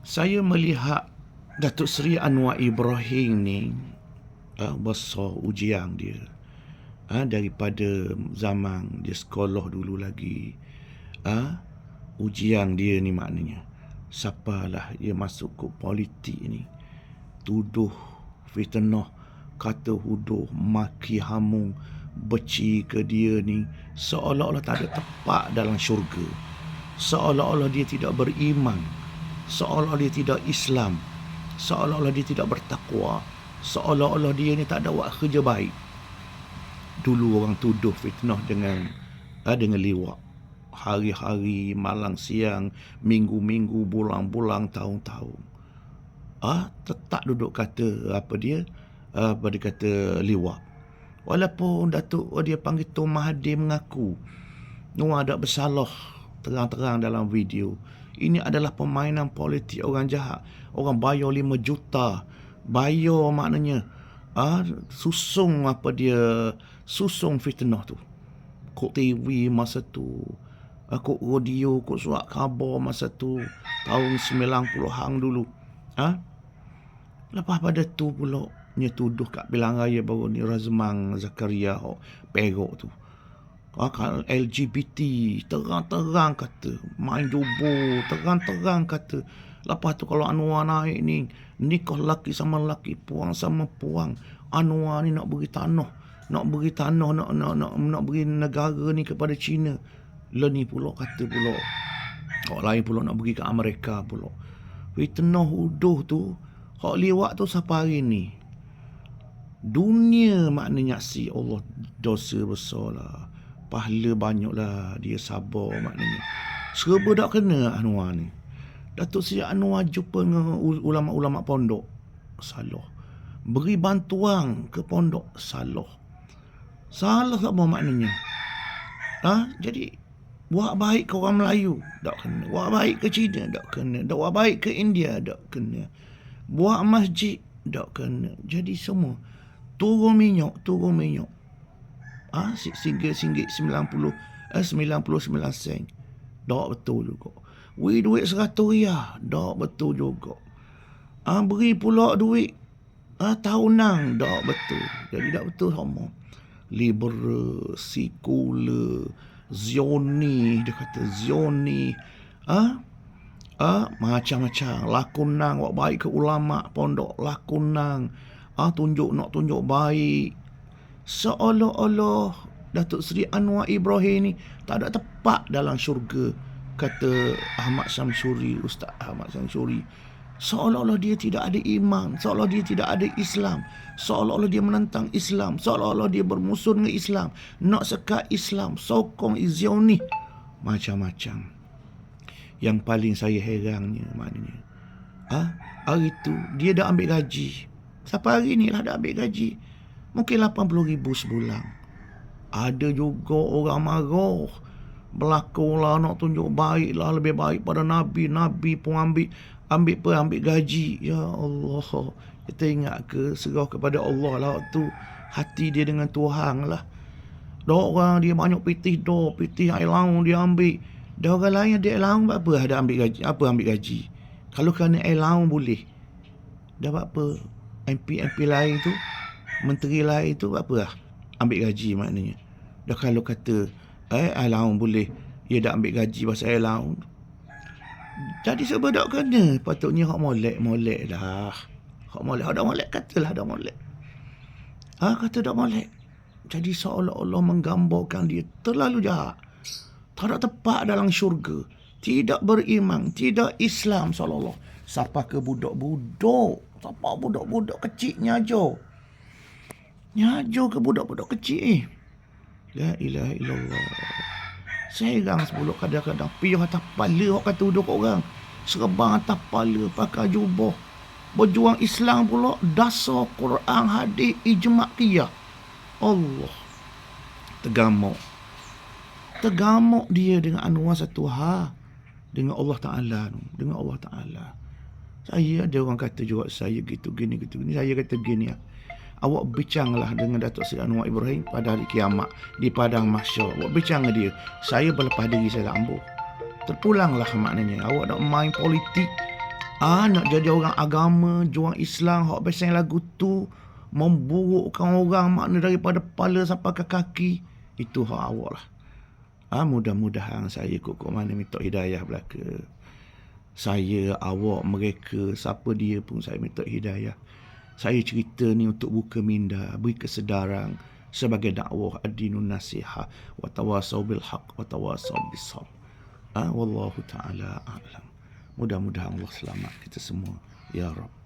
Saya melihat Datuk Seri Anwar Ibrahim ni uh, besar ujian dia. Uh, daripada zaman dia sekolah dulu lagi. Uh, ujian dia ni maknanya. Siapalah dia masuk ke politik ni. Tuduh, fitnah, kata huduh, maki hamung, beci ke dia ni. Seolah-olah tak ada tepat dalam syurga. Seolah-olah dia tidak beriman. Seolah-olah dia tidak Islam. Seolah-olah dia tidak bertakwa. Seolah-olah dia ni tak ada buat kerja baik. Dulu orang tuduh fitnah dengan uh, dengan liwak hari-hari, malang siang, minggu-minggu, bulan-bulan, tahun-tahun. Ah, tetap duduk kata apa dia? Ah, apa dia kata liwat. Walaupun Datuk dia panggil Tuan Mahathir mengaku Noah ada bersalah terang-terang dalam video. Ini adalah permainan politik orang jahat. Orang bayar 5 juta. Bayar maknanya ah susung apa dia susung fitnah tu. Kok TV masa tu Aku radio, aku surat khabar masa tu tahun 90-an dulu. Ha? Lepas pada tu pula nya tuduh kat bilang raya baru ni Razmang Zakaria oh, perok tu. LGBT terang-terang kata main jubo terang-terang kata lepas tu kalau Anwar naik ni nikah laki sama laki puang sama puang Anwar ni nak beri tanah nak beri tanah nak nak nak, nak beri negara ni kepada China Lah ni pula kata pula. Hak lain pula nak pergi ke Amerika pula. Fitnah huduh tu. Hak liwat tu siapa hari ni. Dunia maknanya si Allah dosa besar lah. Pahala banyak lah. Dia sabar maknanya. Serba tak kena Anwar ni. Datuk Seri Anwar jumpa dengan ulama-ulama pondok. Salah. Beri bantuan ke pondok. Salah. Salah apa maknanya. Ha? Jadi Buat baik ke orang Melayu, tak kena. Buat baik ke Cina, tak kena. Buat baik ke India, tak kena. Buat masjid, tak kena. Jadi semua. Turun minyak, turun minyak. Ah, ha? singgit-singgit 90, eh, 99 sen. Tak betul juga. Beri duit 100 riyah, tak betul juga. Ah, ha? beri pula duit ah, ha? tahunan, tak betul. Jadi tak betul sama. Liberal, sekular, Zioni dia kata Zioni ah ah macam-macam lakunang buat baik ke ulama pondok lakunang ah tunjuk nak tunjuk baik seolah-olah Datuk Seri Anwar Ibrahim ni tak ada tepat dalam syurga kata Ahmad Samsuri Ustaz Ahmad Samsuri seolah-olah dia tidak ada iman, seolah dia tidak ada Islam, seolah-olah dia menentang Islam, seolah-olah dia bermusuh dengan Islam, nak sekat Islam, sokong Izioni, macam-macam. Yang paling saya herannya maknanya, ah, ha? hari itu dia dah ambil gaji. Siapa hari ni lah dah ambil gaji. Mungkin 80 ribu sebulan. Ada juga orang marah. Berlakulah nak tunjuk baik lah lebih baik pada Nabi. Nabi pun ambil ambil apa? Ambil gaji. Ya Allah. Kita ingat ke serah kepada Allah lah waktu hati dia dengan Tuhan lah. Dah orang dia banyak pitih do pitih air laung dia ambil. Dah orang lain ada air laung apa ada ambil gaji? Apa ambil gaji? Kalau kerana air laung boleh dah apa? MP MP lain tu menteri lain tu apa lah ambil gaji maknanya. Dah kalau kata eh air laung boleh. Dia dah ambil gaji pasal air laung jadi sebab tak kena. Patutnya hak molek molek dah hak molek. Hak dak molek katalah dak molek. Ha kata dak molek. Jadi seolah-olah menggambarkan dia terlalu jahat. Tak ada tepat dalam syurga. Tidak beriman tidak Islam seolah-olah. Siapa ke budak-budak? Siapa budak-budak kecil nyajo nyajo ke budak-budak kecil eh la ilaha illallah Serang sepuluh kadang-kadang. Piyuh atas kepala orang kata duduk orang. Serebang atas kepala pakai jubah. Berjuang Islam pula. Dasar Quran hadis ijma' kiyah. Allah. Tegamuk. Tegamuk dia dengan anuah satu ha. Dengan Allah Ta'ala. Dengan Allah Ta'ala. Saya ada orang kata juga saya gitu gini gitu gini. Saya kata gini ya awak bincanglah dengan Datuk Seri Anwar Ibrahim pada hari kiamat di padang mahsyar. Awak bincang dengan dia. Saya berlepas diri saya dah ambuh. Terpulanglah maknanya. Awak nak main politik. Ah, nak jadi orang agama, juang Islam, hak besar lagu tu, memburukkan orang makna daripada kepala sampai ke kaki, itu hak awak lah. Ah, mudah-mudahan saya kok mana minta hidayah belaka. Saya, awak, mereka, siapa dia pun saya minta hidayah. Saya cerita ni untuk buka minda, beri kesedaran sebagai dakwah ad-dinun nasihah wa tawasau bil haq wa tawasau bis sabr. Ah, wallahu taala a'lam. Mudah-mudahan Allah selamat kita semua. Ya Rabb.